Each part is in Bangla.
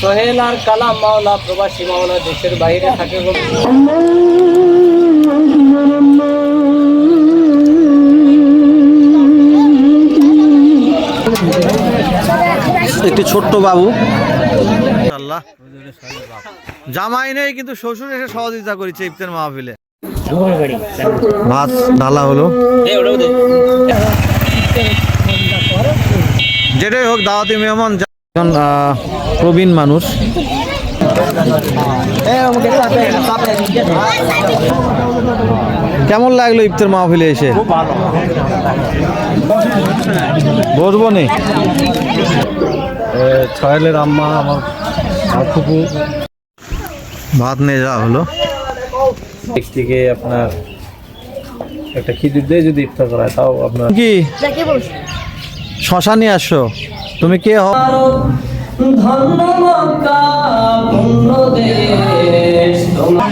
সোহেল আর কালাম মাওলা প্রবাসী মাওলা দেশের বাইরে থাকে একটি ছোট্ট বাবু। আল্লাহ জামাই নেই কিন্তু শ্বশুর এসে সহযোগিতা করেছে ইফতার মাহফিলে। ভাত ঢালা হলো। যেটাই হোক দাওয়াতি মেহমান একজন প্রবীণ মানুষ। কেমন লাগল ইফতার মাহফিলে এসে? বসবো নি। ছয়েলের আম্মা আমার ফুপু। ভাত নিয়ে যাওয়া হলো। থেকে আপনার একটা খিচুড়ি দিয়ে যদি ইফতার করা হয় তাও আপনার কি? শশা নিয়ে আসছো তুমি কে হও? দেশ তোমার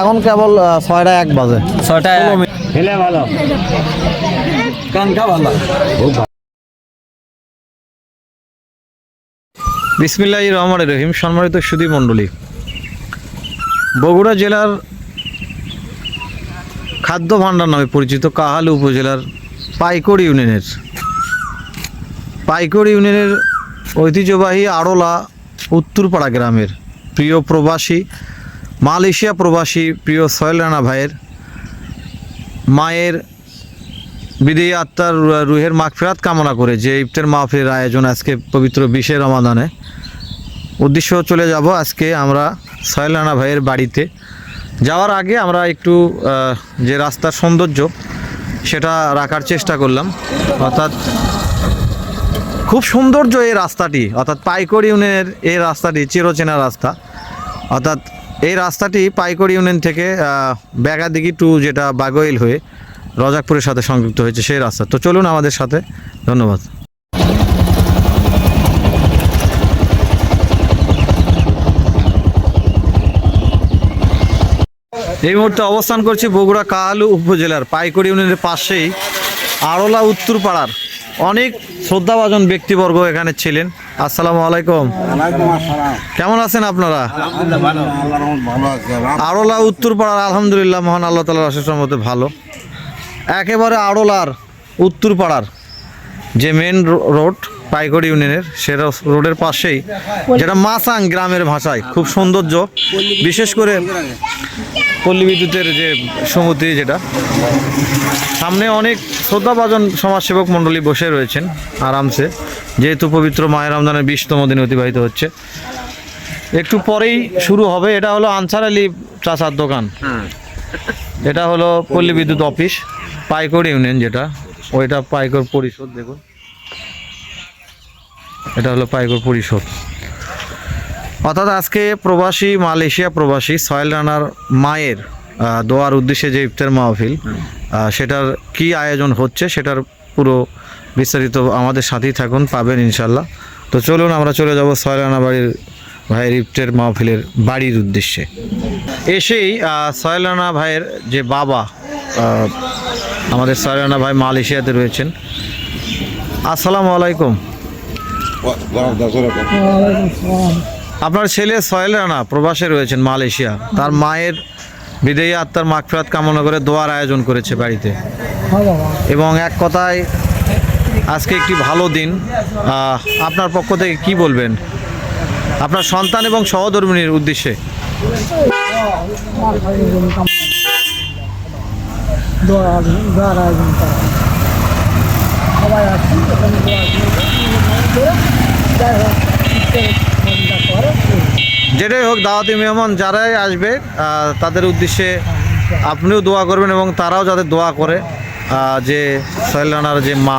এখন কেবল ছয়টা এক বাজে। ছয়টা হেলে ভালো। কানটা ভালো। বিসমিল্লাহ রহমান রহিম সম্মানিত সুদী মণ্ডলী। বগুড়া জেলার খাদ্য ভাণ্ডার নামে পরিচিত কাহালু উপজেলার পাইকড় ইউনিয়নের। পাইকড় ইউনিয়নের ঐতিহ্যবাহী আড়লা উত্তরপাড়া গ্রামের প্রিয় প্রবাসী, মালয়েশিয়া প্রবাসী প্রিয় সয়েল রানা ভাইয়ের মায়ের বিদেয়ী আত্মার রুহের মাগফিরাত কামনা করে যে ইফতার মাহফিলের আয়োজন আজকে পবিত্র বিশে রমাদানে। উদ্দেশ্য চলে যাব আজকে আমরা সহেল রানা ভাইয়ের বাড়িতে। যাওয়ার আগে আমরা একটু যে রাস্তার সৌন্দর্য, সেটা রাখার চেষ্টা করলাম। অর্থাৎ খুব সৌন্দর্য এই রাস্তাটি, অর্থাৎ পাইকড় ইউনিয়নের এই রাস্তাটি, চিরচেনা রাস্তা। অর্থাৎ এই রাস্তাটি পাইকড় ইউনিয়ন থেকে ব্যাগাদিঘি টু যেটা বাগোইল হয়ে রজাকপুরের সাথে সংযুক্ত হয়েছে সেই রাস্তা। তো চলুন আমাদের সাথে। ধন্যবাদ। এই মুহূর্তে অবস্থান করছি বগুড়া কাহালু উপজেলার পাইকড়ি ইউনিয়নের পাশেই আড়লা উত্তরপাড়ার। অনেক শ্রদ্ধাভাজন ব্যক্তিবর্গ এখানে ছিলেন। আসসালামু আলাইকুম। কেমন আছেন আপনারা? আড়লা উত্তরপাড়ার আলহামদুলিল্লাহ মহান আল্লাহ তালার অশেষ মতে ভালো। একেবারে আড়লার উত্তরপাড়ার যে মেন রোড পাইকড়ি ইউনিয়নের সেটা রোডের পাশেই যেটা মাসাং গ্রামের ভাষায় খুব সৌন্দর্য। বিশেষ করে পল্লী বিদ্যুতের যে সমিতি যেটা, সামনে অনেক শ্রদ্ধাভাজন সমাজসেবক মণ্ডলী বসে রয়েছেন আরামসে, যেহেতু পবিত্র মায়ের রমজানের বিশতম দিন অতিবাহিত হচ্ছে। একটু পরেই শুরু হবে, এটা হলো আনসার আলী চাচার দোকান। এটা হলো পল্লী বিদ্যুৎ অফিস পাইকড় ইউনিয়ন যেটা, ওইটা পাইকড় পরিষদ, দেখুন। এটা হলো পাইকড় পরিষদ। অর্থাৎ আজকে প্রবাসী মালয়েশিয়া প্রবাসী সয়েল রানার মায়ের দোয়ার উদ্দেশ্যে যে ইফতার মাহফিল সেটার কি আয়োজন হচ্ছে সেটার পুরো বিস্তারিত আমাদের সাথেই থাকুন পাবেন ইনশাল্লাহ তো চলুন আমরা চলে যাব সয়েল রানা বাড়ির ভাইয়ের ইফতার মাহফিলের বাড়ির উদ্দেশ্যে। এসেই সয়েল রানা ভাইয়ের যে বাবা আমাদের সয়েল রানা ভাই মালয়েশিয়াতে রয়েছেন। আসসালামু আলাইকুম। আপনার ছেলে সয়েল রানা প্রবাসে রয়েছেন মালয়েশিয়া। তার মায়ের বিদেয়ী আত্মার মাগফিরাত কামনা করে দোয়ার আয়োজন করেছে বাড়িতে। এবং এক কথায়, আজকে একটি ভালো দিন। আপনার পক্ষ থেকে কি বলবেন? আপনার সন্তান এবং সহধর্মিনীর উদ্দেশ্যে। সবাই যেটাই হোক দাওয়াতি মেহমান যারাই আসবে তাদের উদ্দেশ্যে আপনিও দোয়া করবেন এবং তারাও যাতে দোয়া করে যে সোহেল রানার যে মা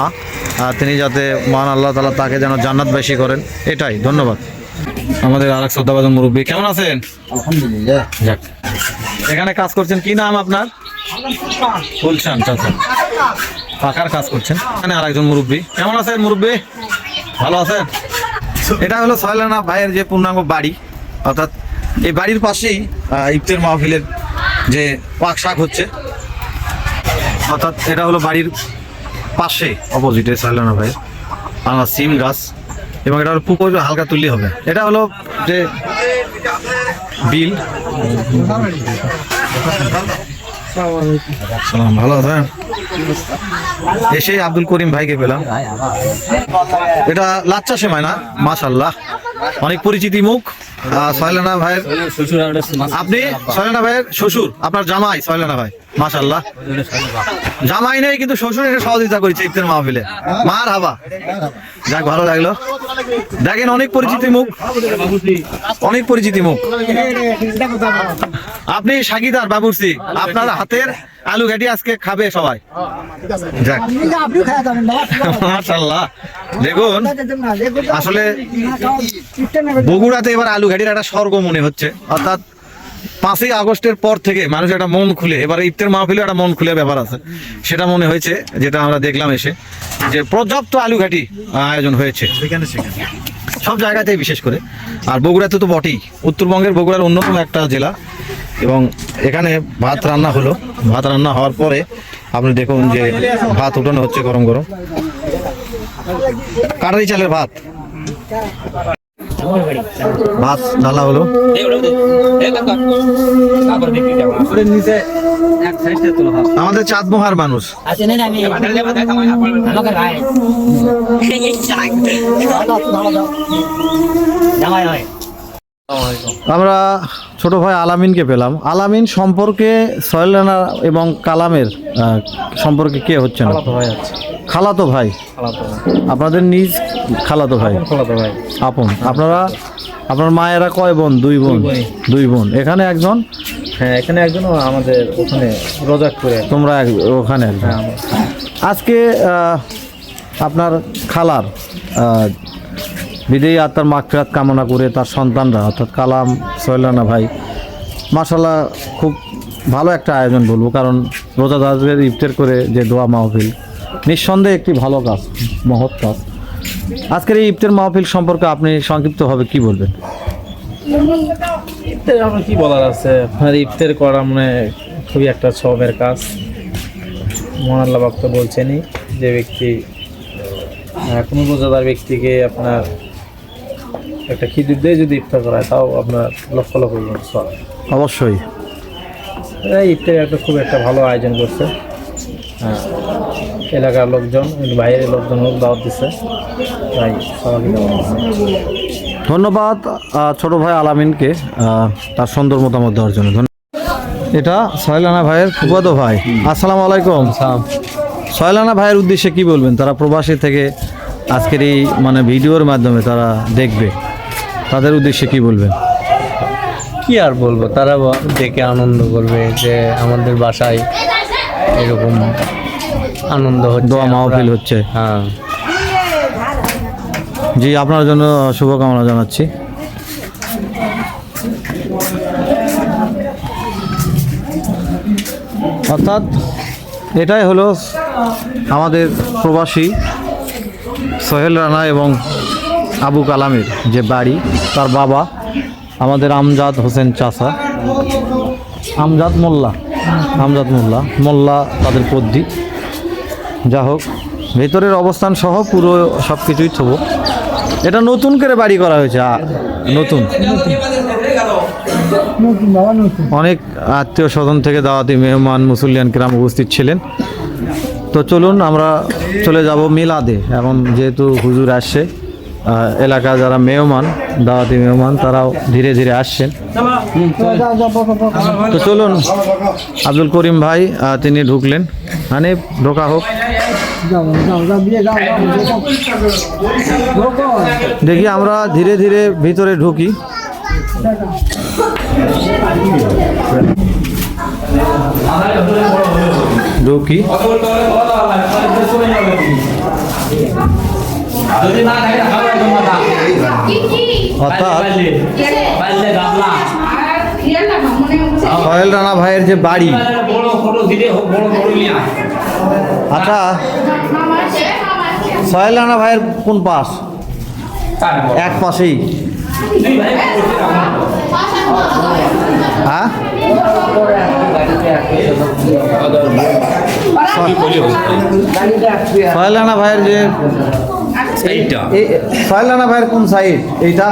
তিনি যাতে মহান আল্লাহ তালা তাকে যেন জান্নাতবাসী করেন এটাই। ধন্যবাদ। আমাদের আরেক শ্রদ্ধাবাদন মুরব্বী কেমন আছেন? আলহামদুলিল্লাহ। যাক। এখানে কাজ করছেন কি নাম আপনার? ফুলশান চাচা। পাকার কাজ করছেন। এখানে আরেকজন মুরব্বী কেমন আছেন মুরব্বী? ভালো আছেন? এটা হলো সয়লানা ভাইয়ের যে পূর্ণাঙ্গ বাড়ি। অর্থাৎ এই বাড়ির পাশেই ইফতের মাহফিলের যে পাক শাক হচ্ছে। অর্থাৎ এটা হলো বাড়ির পাশে অপোজিটে সাইলানা ভাইয়ের। আমার সিম গাছ। এবং এটা হলো পুকুর হালকা তুললে হবে। এটা হলো যে বিল। ভালো আছেন? এসে আব্দুল করিম ভাইকে পেলাম। এটা লাচ্চা সেমাই না মাশাল্লাহ অনেক পরিচিতি মুখ। সয়লানা ভাইয়ের শ্বশুর আপনি সয়লানা ভাইয়ের শ্বশুর, আপনার জামাই সয়লানা ভাই মাশাল্লাহ জামাই নেই, কিন্তু শ্বশুর এটা সহযোগিতা করেছে ইফতার মাহফিলে। মার হাবা যাক, ভালো লাগল। দেখেন, অনেক পরিচিতি মুখ। অনেক পরিচিতি মুখ। আপনি সাকিদার বাবুসি আপনার হাতের আলু ঘাটি আজকে খাবে সবাই। দেখুন, আসলে বগুড়াতে এবার আলু ঘাটির একটা স্বর্গ মনে হচ্ছে। অর্থাৎ পাঁচই আগস্টের পর থেকে মানুষ একটা মন খুলে এবার ইফতার মাহফিলে একটা মন খুলে ব্যাপার আছে। সেটা মনে হয়েছে যেটা আমরা দেখলাম এসে যে পর্যাপ্ত আলু ঘাটি আয়োজন হয়েছে। সব জায়গাতেই বিশেষ করে। আর বগুড়াতে তো বটেই। উত্তরবঙ্গের বগুড়ার অন্যতম একটা জেলা। এবং এখানে ভাত রান্না হলো। ভাত রান্না হওয়ার পরে আপনি দেখুন যে ভাত উঠানো হচ্ছে গরম গরম। কাটারি চালের ভাত। ভাত ঢালা হলো। নিচে এক সাইডে তোলা আমাদের চাঁদমোহার মানুষ। আমাকে জামাই হয়। আমরা ছোট ভাই আলামিনকে পেলাম। আলামিন সম্পর্কে সয়লানা এবং কালামের সম্পর্কে কে হচ্ছে না? খালাতো ভাই আপনাদের নিজ খালাতো ভাই। আপন আপনারা আপনার মায়েরা কয় বোন? দুই বোন। দুই বোন। এখানে একজন? হ্যাঁ এখানে একজন আমাদের ওখানে রোজাকপুরে তোমরা ওখানে হ্যাঁ আজকে আপনার খালার বিদেয়ী আত্মার মাগফিরাত কামনা করে তার সন্তানরা, অর্থাৎ কালাম সৈলানা ভাই মাসাল্লাহ খুব ভালো একটা আয়োজন বলব, কারণ রোজাদারদের ইফতার করে যে দোয়া মাহফিল, নিঃসন্দেহে একটি ভালো কাজ, মহৎ কাজ। আজকের এই ইফতার মাহফিল সম্পর্কে আপনি সংক্ষিপ্তভাবে কি বলবেন? ইফতার আমার কি বলার আছে? আপনার ইফতার করা মানে খুবই একটা সবের কাজ। মহান ভক্ত বলছেনই, যে ব্যক্তি কোনো রোজাদার ব্যক্তিকে আপনার একটা খিদুর দিয়ে যদি ইফতার করা হয় তাও আপনার লক্ষ লক্ষ গুণ সব অবশ্যই। এই ইফতারের একটা খুব একটা ভালো আয়োজন করছে। হ্যাঁ এলাকার লোকজন বাইরের লোকজন দাওয়াত দিচ্ছে তাই সবাইকে ধন্যবাদ ছোট ভাই আলামিনকে তার সুন্দর মতামত দেওয়ার জন্য। ধন্যবাদ এটা সয়লানা ভাইয়ের ফুফাতো ভাই। আসসালামু আলাইকুম। সয়লানা ভাইয়ের উদ্দেশ্যে কি বলবেন? তারা প্রবাসী থেকে আজকের এই মানে ভিডিওর মাধ্যমে তারা দেখবে। তাদের উদ্দেশ্যে কি বলবেন? কি আর বলব? তারা দেখে আনন্দ করবে যে আমাদের বাসায় এরকম আনন্দ হচ্ছে। দোয়া মাহফিল হচ্ছে। হ্যাঁ। জি আপনার জন্য শুভকামনা জানাচ্ছি। অর্থাৎ এটাই হলো আমাদের প্রবাসী সোহেল রানা এবং আবু কালামের যে বাড়ি, তার বাবা আমাদের আমজাদ হোসেন চাচা। আমজাদ মোল্লা আমজাদ মোল্লা মোল্লা তাদের পদ্ধি যা হোক, ভেতরের অবস্থান সহ পুরো সব কিছুই থব। এটা নতুন করে বাড়ি করা হয়েছে নতুন। অনেক আত্মীয় স্বজন থেকে দাওয়াতি মেহমান মুসলিয়ান কিরাম উপস্থিত ছিলেন। তো চলুন আমরা চলে যাব মিলাদে, এখন যেহেতু হুজুর আসছে। আহ, এলাকার যারা মেহমান দাওয়াতি মেহমান তারাও ধীরে ধীরে আসছেন। তো চলুন আব্দুল করিম ভাই তিনি ঢুকলেন। মানে ঢোকা হোক। যাও যাও যাও দিয়ে যাও যাও ঢোকো। ঢুকি অর্থাৎ সহেল রানা ভাইয়ের যে বাড়ি। আচ্ছা সহেল রানা ভাইয়ের কোন পাশ? এক পাশেই। হ্যাঁ? সহেলানা ভাইয়ের যে এইটা। এই ভাইয়ের কোন সাইড এইটা?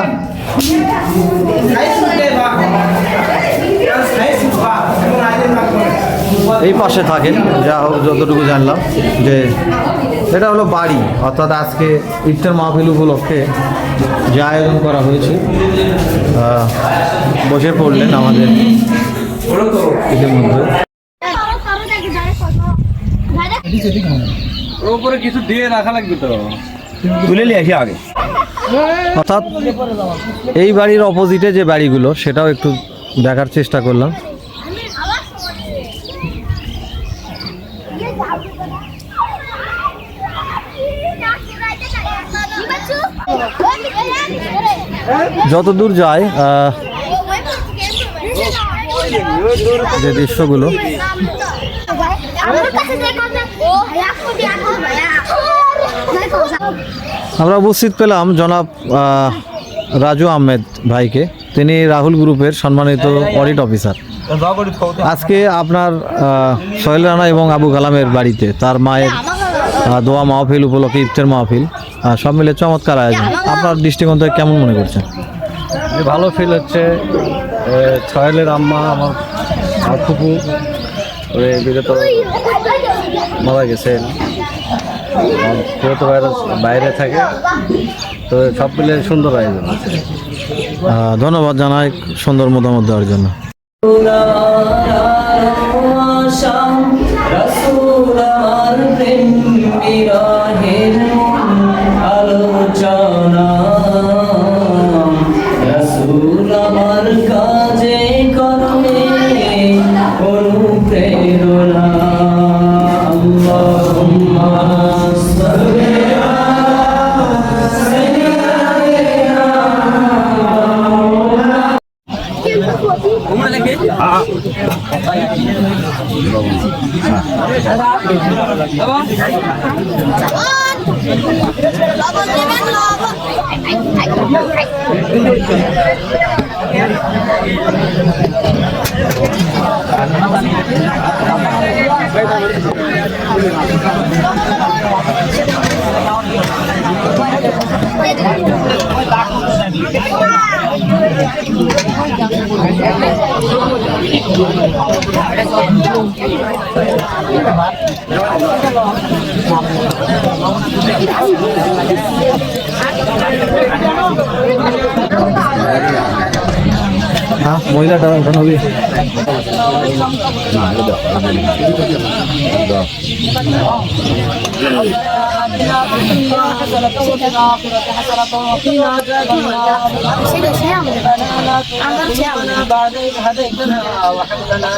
এই পাশে থাকেন যা হোক যতটুকু জানলাম যে এটা হলো বাড়ি অর্থাৎ আজকে ইফতার মাহফিল উপলক্ষে যে আয়োজন করা হয়েছে বসে পড়লেন আমাদের ইতিমধ্যে। উপরে কিছু দিয়ে রাখা লাগবে তো। তুলে নিয়ে আসি আগে। অর্থাৎ এই বাড়ির অপোজিটে যে বাড়িগুলো, সেটাও একটু দেখার চেষ্টা করলাম। যত দূর যায় যে দৃশ্যগুলো। আমরা উপস্থিত পেলাম জনাব রাজু আহমেদ ভাইকে। তিনি রাহুল গ্রুপের সম্মানিত অডিট অফিসার আজকে আপনার সোহেল রানা এবং আবু কালামের বাড়িতে তার মায়ের দোয়া মাহফিল উপলক্ষে ইফতার মাহফিল সব মিলে চমৎকার আয়োজন। আপনার দৃষ্টিকোণ থেকে কেমন মনে করছেন? ভালো ফিল হচ্ছে ছয়েলের আম্মা, আমার ফুপু বিগত মারা গেছেন। বাইরে থাকে তো সব মিলে সুন্দর আয়োজন আছে আহ, ধন্যবাদ জানাই সুন্দর মতামত দেওয়ার জন্য। লবণ হ্যাঁ মহিলাটা ওঠানো হবে آتنا في الدنيا حسنة وفي الآخرة حسنة وقنا عذاب النار ربنا لا تزغ بعد هديتنا وهب لنا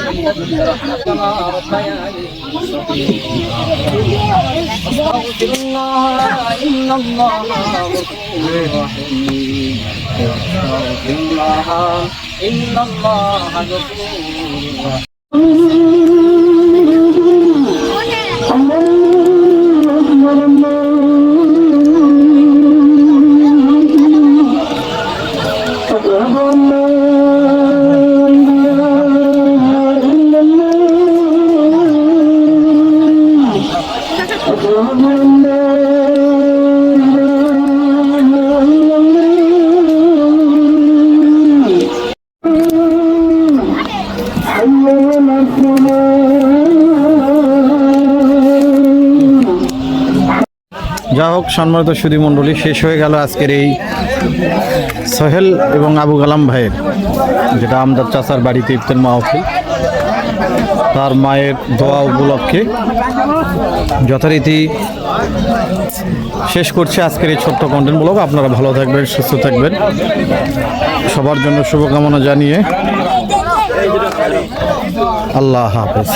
ربياني استغفر إن الله غفور رحيم استغفر الله إن الله غفور رحيم. সম্মানিত সুদী মণ্ডলী, শেষ হয়ে গেল আজকের এই সোহেল এবং আবু কালাম ভাইয়ের, যেটা আমদার চাচার বাড়িতে ইফতার মাহফিল। তার মায়ের দোয়া উপলক্ষে যথারীতি শেষ করছে আজকের এই ছোট্ট কন্টেন্ট আপনারা ভালো থাকবেন, সুস্থ থাকবেন। সবার জন্য শুভকামনা জানিয়ে আল্লাহ হাফেজ।